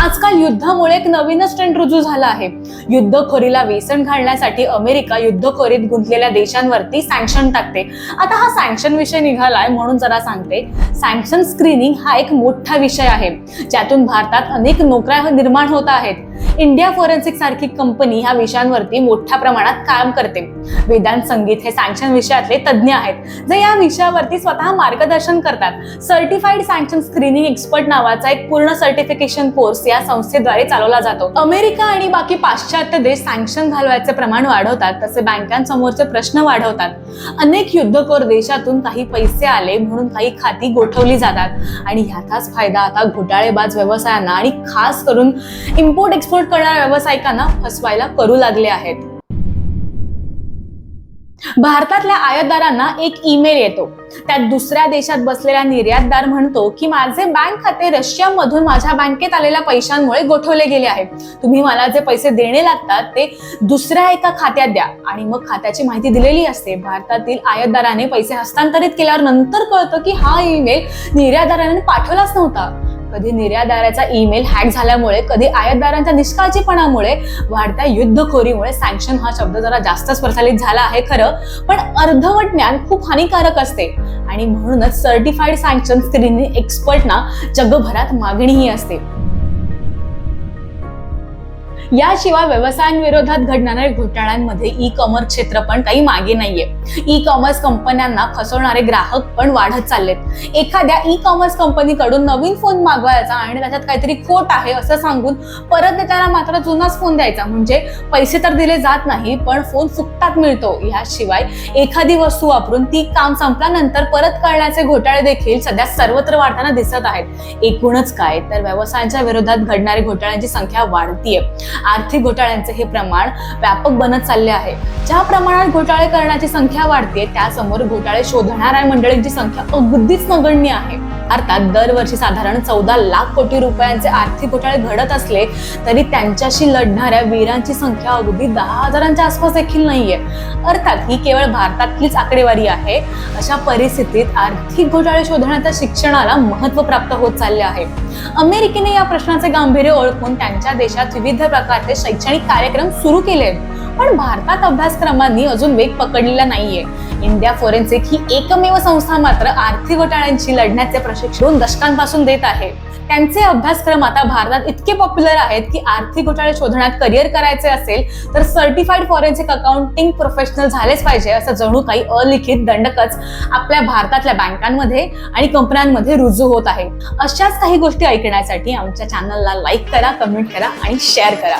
आजकाल युद्धामुळे एक नवीनच ट्रेंड रुजू झाला आहे. युद्धखोरीला वेसण घालण्यासाठी अमेरिका युद्धखोरीत गुंतलेल्या देशांवरती सँक्शन टाकते. आता हा सँक्शन विषय निघालाय म्हणून जरा सांगते. सँक्शन स्क्रीनिंग हा एक मोठा विषय आहे. ज्यातून भारतात अनेक नोकऱ्या निर्माण होत आहेत. इंडिया फॉरेन्सिक सारखी कंपनी ह्या विषयांवरती मोठ्या प्रमाणात काम करते. वेदांत संगीत हे सँक्शन विषयातले तज्ज्ञ आहेत. जे या विषयावरती स्वतः मार्गदर्शन करतात. सर्टिफाईड सँक्शन स्क्रीनिंग एक्सपर्ट नावाचा एक पूर्ण सर्टिफिकेशन कोर्स या संस्थेद्वारे चालवला जातो. अमेरिका आणि बाकी पाश्चात्य देश सँक्शन घालवायचे प्रमाण वाढवतात तसे बँकांसमोरचे प्रश्न वाढवतात. अनेक युद्धखोर देशातून काही पैसे आले म्हणून काही खाती गोठवली जातात. आणि ह्याचाच फायदा आता घोटाळेबाज व्यवसायांना आणि खास करून इम्पोर्ट एक्सपोर्ट करणाऱ्या व्यावसायिकांना फसवायला करू लागले आहेत. भारतातल्या आयातदारांना एक ईमेल येतो. त्यात दुसऱ्या देशात बसलेला निर्यातदार म्हणतो की माझे बँक खाते रशियामधून माझ्या बँकेत आलेल्या पैशांमुळे गोठवले गेले आहे. तुम्ही मला जे पैसे देणे लागतात ते दुसऱ्या एका खात्यात द्या. आणि मग खात्याची माहिती दिलेली असते. भारतातील आयातदाराने पैसे हस्तांतरित केल्यावर नंतर कळतं की हा ईमेल निर्यातदाराने पाठवलाच नव्हता. कधी निर्यातदाराचा ईमेल हॅक झाल्यामुळे कधी आयातदारांच्या निष्काळजीपणामुळे वाढत्या युद्धखोरीमुळे सँक्शन हा शब्द जरा जास्तच प्रचलित झाला आहे खरं. पण अर्धवट ज्ञान खूप हानिकारक असते. आणि म्हणूनच सर्टिफाईड सँक्शन स्क्रीनिंग एक्सपर्टना जगभरात मागणीही असते. याशिवाय व्यवसायांविरोधात घडणाऱ्या घोटाळ्यांमध्ये ई कॉमर्स क्षेत्र पण काही मागे नाहीये. ई कॉमर्स कंपन्यांना फसवणारे ग्राहक पण वाढत चाललेत. एखाद्या ई कॉमर्स कंपनीकडून नवीन फोन मागवायचा आणि त्याच्यात काहीतरी खोट आहे असं सांगून परत देताना मात्र जुनाच फोन द्यायचा. म्हणजे पैसे तर दिले जात नाही पण फोन फुकटात मिळतो. याशिवाय एखादी वस्तू वापरून ती काम संपल्यानंतर परत करण्याचे घोटाळे देखील सध्या सर्वत्र वाढताना दिसत आहेत. एकूणच काय? तर व्यवसायांच्या विरोधात घडणाऱ्या घोटाळ्यांची संख्या वाढतीये. आर्थिक घोटाळ्यांचे हे प्रमाण व्यापक बनत चालले आहे. ज्या प्रमाणात घोटाळे करण्याची संख्या वाढते त्यासमोर घोटाळे शोधणाऱ्या मंडळींची संख्या अगदीच नगण्य आहे. अर्थात दरवर्षी साधारण चौदा लाख कोटी रुपयांचे आर्थिक घोटाळे घडत असले तरी त्यांच्याशी लढणाऱ्या वीरांची संख्या अगदी दहा हजारांच्या आसपास देखील नाहीये. अर्थात ही केवळ भारतातलीच आकडेवारी आहे. अशा परिस्थितीत आर्थिक घोटाळे शोधण्याच्या शिक्षणाला महत्त्व प्राप्त होत चालले आहे. अमेरिकेने या प्रश्नाचे गांभीर्य ओळखून त्यांच्या देशात विविध प्रकारचे शैक्षणिक कार्यक्रम सुरू केले. पण भारतात अभ्यासक्रमांनी अजून वेग पकडलेला नाहीये. इंडिया फॉरेन्सिक ही एकमेव संस्था मात्र आर्थिक घोटाळ्यांशी लढण्याचे प्रशिक्षण दोन दशकांपासून देत आहे. त्यांचे अभ्यासक्रम आता भारतात इतके पॉप्युलर आहेत की आर्थिक घोटाळे शोधण्यात करिअर करायचे असेल तर सर्टिफाईड फॉरेन्सिक अकाउंटिंग प्रोफेशनल झालेच पाहिजे असं जणू काही अलिखित दंडकच आपल्या भारतातल्या बँकांमध्ये आणि कंपन्यांमध्ये रुजू होत आहे. अशाच काही गोष्टी ऐकण्यासाठी आमच्या चॅनलला लाईक करा कमेंट करा आणि शेअर करा.